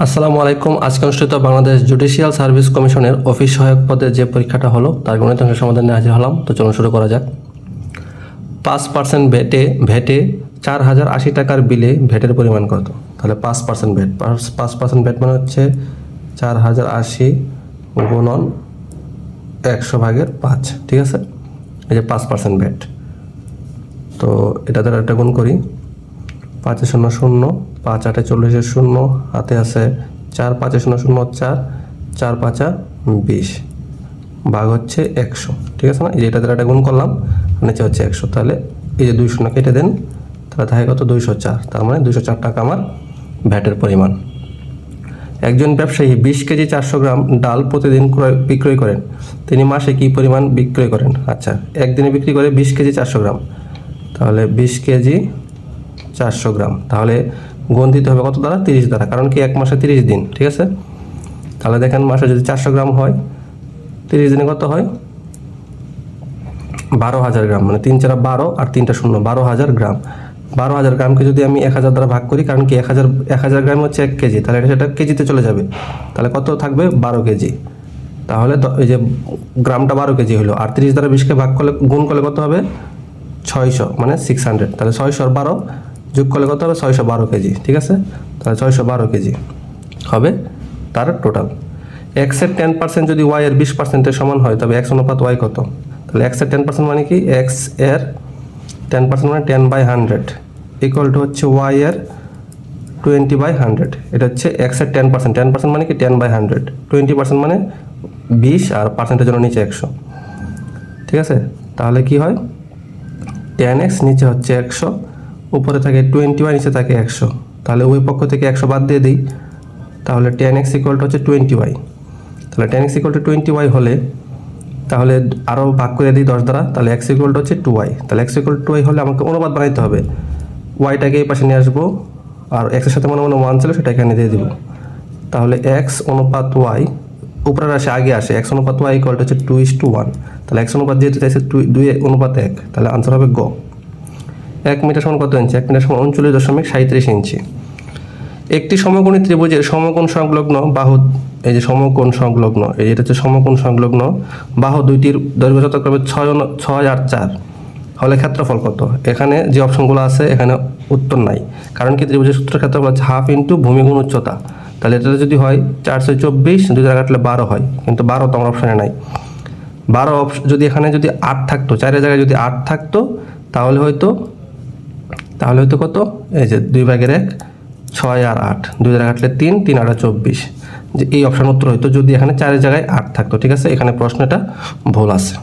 আসসালামু আলাইকুম। আজকে অনুষ্ঠিত বাংলাদেশ জুডিশিয়াল সার্ভিস কমিশনের অফিস সহায়ক পদে যে পরীক্ষাটা হলো, তার গণিত অংশের সমাধান নিয়ে হাজির হলাম। তো চলুন শুরু করা যাক। পাঁচ পার্সেন্ট ভেটে ভেটে চার হাজার আশি টাকার বিলে ভেটের পরিমাণ কত? তাহলে পাঁচ পার্সেন্ট ভেট। পাঁচ পার্সেন্ট ভেট মানে হচ্ছে চার হাজার আশি গুণন একশো ভাগের পাঁচ, ঠিক আছে? এই যে পাঁচ পার্সেন্ট ভেট। তো এটা দ্বারা একটা গুণ করি। পাঁচে শূন্য শূন্য। পাঁচ আটে চল্লিশের শূন্য, হাতে আছে চার পাঁচে শূন্য শূন্য চার চার পাঁচা বিশ। ভাগ হচ্ছে একশো, ঠিক আছে না? এই যে এটা দ্বারা গুণ করলাম নিচে হচ্ছে একশো। তাহলে এই যে দুই শূন্য কেটে দেন, তাহলে থাকে কত? দুইশো চার। তার মানে দুইশো চার টাকা আমার ভ্যাটের পরিমাণ। একজন ব্যবসায়ী বিশ কেজি চারশো গ্রাম ডাল প্রতিদিন ক্রয়, বিক্রয় করেন। তিনি মাসে কী পরিমাণ বিক্রয় করেন? আচ্ছা একদিনে বিক্রি করে বিশ কেজি চারশো গ্রাম। তাহলে বিশ কেজি চারশো গ্রাম। তাহলে গুণ দিতে হবে কত দ্বারা? তিরিশ দ্বারা, কারণ কি এক মাসে তিরিশ দিন, ঠিক আছে? তাহলে দেখেন মাসে যদি চারশো গ্রাম হয়, তিরিশ দিনে কত হয়? বারো হাজার গ্রাম মানে তিন চারা বারো আর তিনটা শূন্য, বারো হাজার গ্রাম। বারো হাজার গ্রামকে যদি আমি এক হাজার দ্বারা ভাগ করি, কারণ কি এক হাজার এক হাজার গ্রাম হচ্ছে এক কেজি, তাহলে এটা সেটা কেজিতে চলে যাবে। তাহলে কত থাকবে? বারো কেজি। তাহলে এই যে গ্রামটা বারো কেজি হলো, আর তিরিশ দ্বারা বিশকে ভাগ করলে, গুণ করলে কত হবে? ছয়শো মানে সিক্স হান্ড্রেড তাহলে ছয়শো আর বারো যোগ করলে কত হবে? ছয়শো বারো কেজি, ঠিক আছে? তাহলে ছয়শো বারো কেজি হবে তার টোটাল এক্সের টেন পার্সেন্ট যদি ওয়াই এর বিশ পার্সেন্টের সমান হয়, তবে এক্স অনুপাত ওয়াই কত? তাহলে এক্সের টেন পার্সেন্ট মানে কি? এক্সের টেন পার্সেন্ট মানে ten by hundred equal to হচ্ছে ওয়াই এর টোয়েন্টি বাই হান্ড্রেড এটা হচ্ছে এক্সের টেন পার্সেন্ট টেন পার্সেন্ট মানে কি? Ten by hundred twenty percent মানে বিশ আর পার্সেন্টের জন্য নিচে একশো। ঠিক আছে? তাহলে কি হয়? টেন এক্স নিচে হচ্ছে একশো। উপরে থাকে টোয়েন্টি ওয়াই নিচে থাকে একশো। তাহলে ওই পক্ষ থেকে একশো বাদ দিয়ে দিই, তাহলে টেন এক্স ইকুয়ালটা হচ্ছে টোয়েন্টি ওয়াই তাহলে ten X equal to twenty Y হলে, তাহলে আরও ভাগ করে দিই দশ দ্বারা, তাহলে এক্স ইকুয়ালটা হচ্ছে টু ওয়াই তাহলে এক্স ইকুয়াল টু ওয়াই হলে আমাকে অনুপাত বানাইতে হবে। ওয়াইটাকে এই পাশে নিয়ে আসব, আর এক্সের সাথে মনে মনে ওয়ান ছিল, সেটা এখানে দিয়ে দিব। তাহলে এক্স অনুপাত ওয়াই উপরে আসে আগে আসে এক্স অনুপাত ওয়াই ইকুয়াল হচ্ছে টু ইস টু ওয়ান তাহলে এক্স অনুপাত যেহেতু চাইছে টু দুই অনুপাত এক, তাহলে আনসার হবে গ। এক মিটার সমান কত ইঞ্চি? এক মিটার সমান উনচল্লিশ দশমিক সাঁত্রিশ ইঞ্চি। একটি সমকোণী ত্রিভুজের সমকোণ সংলগ্ন বাহু, এই যে সমকোণ সংলগ্ন, এই যেটা হচ্ছে সমকোণ সংলগ্ন বাহু দুইটির দৈর্ঘ্য যথাক্রমে ছয় ছয় আর চার। হলে ক্ষেত্রফল কত? এখানে যে অপশনগুলো আছে, এখানে উত্তর নাই। কারণ কি? ত্রিভুজের সূত্র ক্ষেত্রফল হচ্ছে হাফ ইন্টু ভূমিগুণ উচ্চতা। তাহলে এটা যদি হয়, চারশো চব্বিশ, দুই জায়গা কাটলে বারো হয়। কিন্তু বারো তো আমার অপশানে নাই। বারো অপশ- যদি এখানে যদি আট থাকতো, চারের জায়গায় যদি আট থাকতো, তাহলে হয়তো তাহলে হয়তো কত? এই যে দুই ভাগের এক, ছয় আর আট। দুই জায়গা কাটলে তিন তিন আটা চব্বিশ। যে এই অপশান উত্তর হয়তো যদি এখানে চারের জায়গায় আট থাকতো, ঠিক আছে? এখানে প্রশ্নটা ভুল আছে।